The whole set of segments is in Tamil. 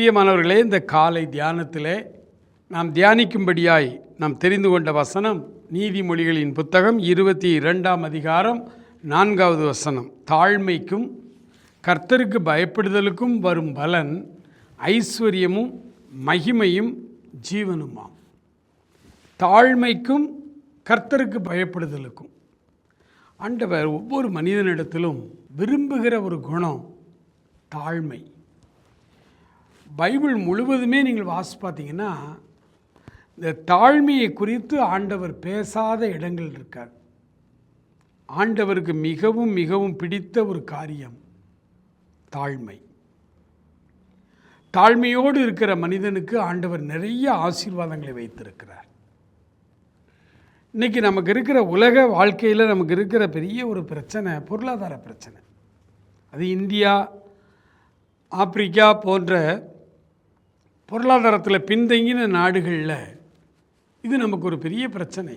பிரியமானவர்களே இந்த காலை தியானத்திலே நாம் தியானிக்கும்படியாய் நாம் தெரிந்து கொண்ட வசனம் நீதிமொழிகளின் புத்தகம் இருபத்தி இரண்டாம் அதிகாரம் நான்காவது வசனம். தாழ்மைக்கும் கர்த்தருக்கு பயப்படுதலுக்கும் வரும் பலன் ஐஸ்வர்யமும் மகிமையும் ஜீவனுமாம். தாழ்மைக்கும் கர்த்தருக்கு பயப்படுதலுக்கும். ஆண்டவர் ஒவ்வொரு மனிதனிடத்திலும் விரும்புகிற ஒரு குணம் தாழ்மை. பைபிள் முழுவதுமே நீங்கள் வாசி பார்த்தீங்கன்னா இந்த தாழ்மையை குறித்து ஆண்டவர் பேசாத இடங்கள் இருக்கார் ஆண்டவருக்கு மிகவும் மிகவும் பிடித்த ஒரு காரியம் தாழ்மை. தாழ்மையோடு இருக்கிற மனிதனுக்கு ஆண்டவர் நிறைய ஆசீர்வாதங்களை வைத்திருக்கிறார். இன்றைக்கி நமக்கு இருக்கிற உலக வாழ்க்கையில் நமக்கு இருக்கிற பெரிய ஒரு பிரச்சனை பொருளாதார பிரச்சனை. அது இந்தியா ஆப்பிரிக்கா போன்ற பொருளாதாரத்தில் பின்தங்கின நாடுகளில் இது நமக்கு ஒரு பெரிய பிரச்சனை.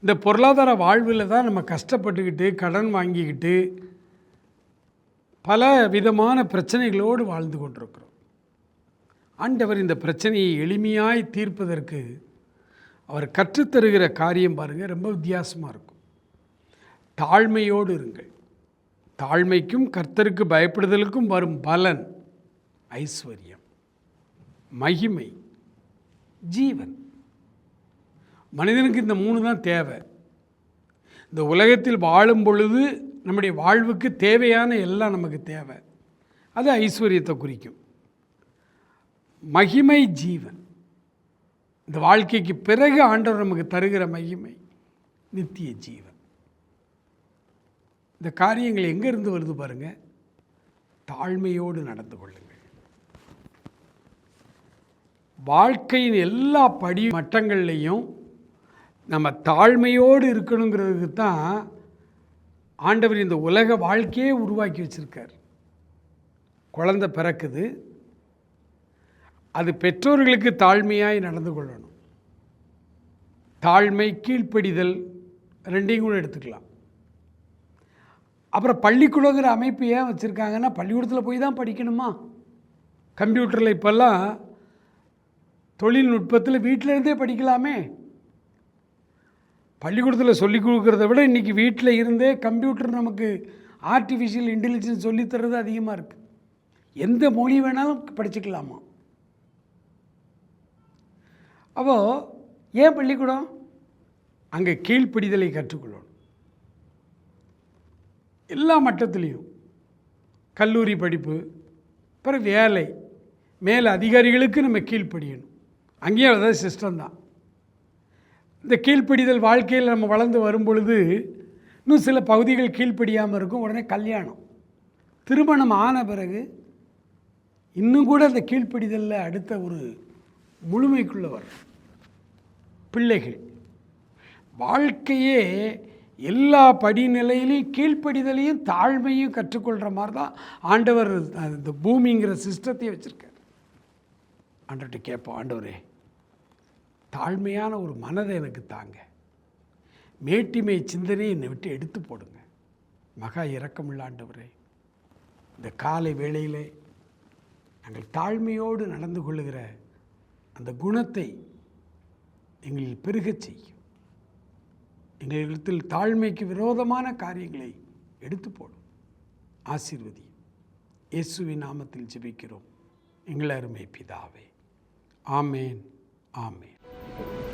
இந்த பொருளாதார வாழ்வில் தான் நம்ம கஷ்டப்பட்டுக்கிட்டு கடன் வாங்கிக்கிட்டு பல விதமான பிரச்சனைகளோடு வாழ்ந்து கொண்டிருக்கிறோம். ஆண்டவர் இந்த பிரச்சனையை எளிமையாய் தீர்ப்பதற்கு அவர் கற்றுத்தருகிற காரியம் பாருங்கள் ரொம்ப வித்தியாசமாக இருக்கும். தாழ்மையோடு இருங்கள். தாழ்மைக்கும் கர்த்தருக்கு பயப்படுதலுக்கும் வரும் பலன் ஐஸ்வர்யம். மகிமை ஜீவன். மனிதனுக்கு இந்த மூணு தான் தேவை. இந்த உலகத்தில் வாழும் பொழுது நம்முடைய வாழ்வுக்கு தேவையான எல்லாம் நமக்கு தேவை. அது ஐஸ்வர்யத்தை குறிக்கும். மகிமை ஜீவன். இந்த வாழ்க்கைக்கு பிறகு ஆண்டவர் நமக்கு தருகிற மகிமை நித்திய ஜீவன். இந்த காரியங்கள் எங்கேருந்து வருது பாருங்கள் தாழ்மையோடு நடந்து கொள்ளுங்கள். வாழ்க்கையின் எல்லா படி மட்டங்கள்லையும் நம்ம தாழ்மையோடு இருக்கணுங்கிறதுக்கு தான் ஆண்டவர் இந்த உலக வாழ்க்கையே உருவாக்கி வச்சுருக்கார். குழந்தை பிறக்குது. அது பெற்றோர்களுக்கு தாழ்மையாய் நடந்து கொள்ளணும். தாழ்மை கீழ்ப்படிதல் ரெண்டையும் கூட எடுத்துக்கலாம். அப்புறம் பள்ளிக்குழுங்கிற அமைப்பு ஏன் வச்சுருக்காங்கன்னா பள்ளிக்கூடத்தில் போய் தான் படிக்கணுமா? கம்ப்யூட்டரில் இப்போல்லாம் தொழில்நுட்பத்தில் வீட்டில் இருந்தே படிக்கலாமே. பள்ளிக்கூடத்தில் சொல்லிக் கொடுக்குறத விட இன்றைக்கி வீட்டில் இருந்தே கம்ப்யூட்டர் நமக்கு ஆர்டிஃபிஷியல் இன்டெலிஜென்ஸ் சொல்லித்தரது அதிகமாக இருக்குது எந்த மொழி வேணாலும் படிச்சுக்கலாமா? அப்போது ஏன் பள்ளிக்கூடம்? அங்கே கீழ்ப்பிடிதலை கற்றுக்கொள்ளணும் எல்லா மட்டத்துலேயும். கல்லூரி படிப்பு அப்புறம் வேலை. மேல் அதிகாரிகளுக்கு நம்ம கீழ்ப்படியணும். அங்கேயும் அதாவது சிஸ்டம் தான் இந்த கீழ்ப்படிதல் வாழ்க்கையில் நம்ம வளர்ந்து வரும் பொழுது இன்னும் சில பகுதிகள் கீழ்ப்படியாமல் இருக்கும் உடனே கல்யாணம். திருமணம் ஆன பிறகு இன்னும் கூட அந்த கீழ்ப்படிதலில் அடுத்த ஒரு முழுமைக்குள்ளே வரும். பிள்ளைகள். வாழ்க்கையே எல்லா படிநிலையிலையும் கீழ்ப்படிதலையும் தாழ்மையும் கற்றுக்கொள்கிற மாதிரி தான் ஆண்டவர் இந்த பூமிங்கிற சிஸ்டத்தையே வச்சுருக்கார். ஆண்டவர்கிட்ட கேட்போம் ஆண்டவரே தாழ்மையான ஒரு மனதை எனக்கு தாங்க. மேட்டிமை சிந்தனையை என்னை விட்டு எடுத்து போடுங்க. மகா இரக்கமுள்ள ஆண்டவரே இந்த காலை வேளையிலே நாங்கள் தாழ்மையோடு நடந்து கொள்ளுகிற அந்த குணத்தை எங்களில் பெருகச் செய்யும். எங்களிடத்தில் தாழ்மைக்கு விரோதமான காரியங்களை எடுத்து போடும். ஆசீர்வதி இயேசுவின் நாமத்தில் ஜெபிக்கிறோம். எங்கள் அருமை பிதாவே. Amen. Amen.